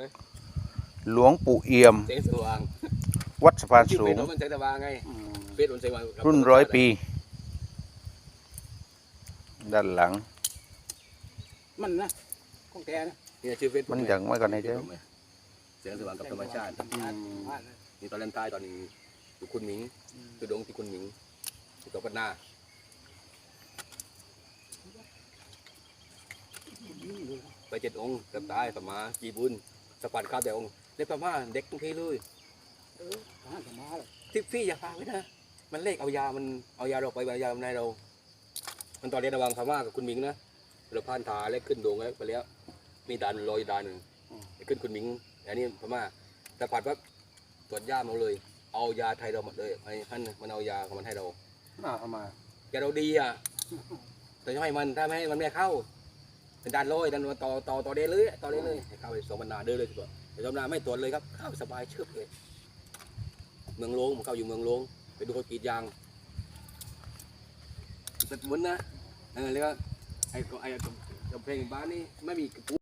เลยหลวงปู่เอี่ยมเสียงสว่างวัดสะพานชื่อสูเป็งนมันเสียงสว่างไงอืมเฟซมันเสียงสว่างรุ่นร้อยปี ด้านหลัง มันนะของแกนะนี่ชื่อเฟซมันอย่างไม่ก่อนให้เจ้าเสียงสว่างกับธรรมชาติอืมนี่ตอนเล่นใต้ตอนนี้อยู่คุณหมิงคือดงที่คุณหมิงที่กับปันนาไปเจ็ดองค์เกับตายสมาจีบุญ สะปันข้าวแต่องค์เด็กพม่าเด็กทุกทีเลยเออทหารธรรมะเลยทิฟฟี่อย่าฟังไว้นะ มันเลขเอายา มันเอายาเราไปเอายาในเรา มันตอนเรียนระหวังพม่ากับคุณหมิงนะเราผ่านทาเล็กขึ้นดงแล้วไปแล้ว มีด่านลอยด่านหนึ่งไปขึ้นคุณหมิง อันนี้พม่าแต่ปัดว่าตรวจยามาเลย เอายาไทยเราหมดเลยไอ้ท่านมันเอายาของมันให้เราอ่าเอามาแกเราดีอะ แต่จะให้มันถ้าไม่ให้มันไม่เข้า เป็นด่านลอยด่านต่อต่อต่อเดนเลยต่อเดนเลยเข้าไปสองบรรดาเดินเลยดีกว่าแต่สองบรรดาไม่ตรวจเลยครับเข้าสบายเชื่อเลยเมืองหลวงผมเข้าอยู่เมืองหลวงไปดูเขากรีดยางแต่วนนะเออแล้วก็ไอ้ก็ไอ้กำแพงบ้านนี่ไม่มีกระปุ